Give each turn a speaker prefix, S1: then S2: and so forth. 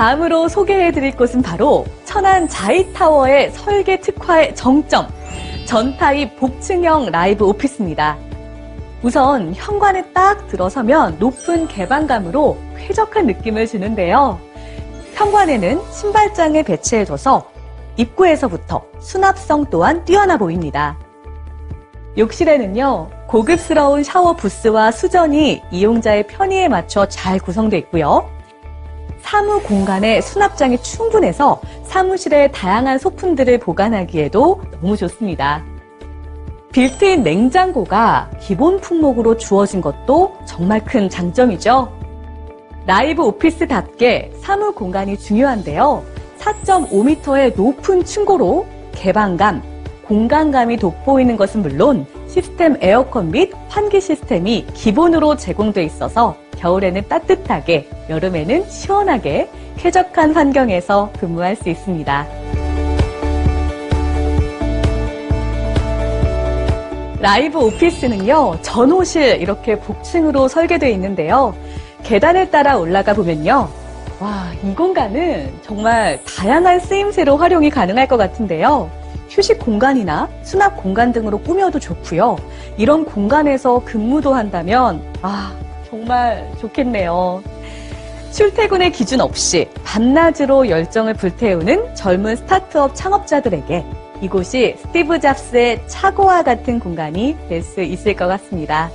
S1: 다음으로 소개해드릴 곳은 바로 천안 자이타워의 설계 특화의 정점, 전타입 복층형 라이브 오피스입니다. 우선 현관에 딱 들어서면 높은 개방감으로 쾌적한 느낌을 주는데요. 현관에는 신발장을 배치해줘서 입구에서부터 수납성 또한 뛰어나 보입니다. 욕실에는요, 고급스러운 샤워 부스와 수전이 이용자의 편의에 맞춰 잘 구성되어 있고요. 사무 공간에 수납장이 충분해서 사무실에 다양한 소품들을 보관하기에도 너무 좋습니다. 빌트인 냉장고가 기본 품목으로 주어진 것도 정말 큰 장점이죠. 라이브 오피스답게 사무 공간이 중요한데요. 4.5m의 높은 층고로 개방감, 공간감이 돋보이는 것은 물론 시스템 에어컨 및 환기 시스템이 기본으로 제공돼 있어서 겨울에는 따뜻하게, 여름에는 시원하게 쾌적한 환경에서 근무할 수 있습니다. 라이브 오피스는요, 전호실 이렇게 복층으로 설계되어 있는데요. 계단을 따라 올라가 보면요. 와, 이 공간은 정말 다양한 쓰임새로 활용이 가능할 것 같은데요. 휴식 공간이나 수납 공간 등으로 꾸며도 좋고요. 이런 공간에서 근무도 한다면, 아, 정말 좋겠네요. 출퇴근의 기준 없이 밤낮으로 열정을 불태우는 젊은 스타트업 창업자들에게 이곳이 스티브 잡스의 차고와 같은 공간이 될 수 있을 것 같습니다.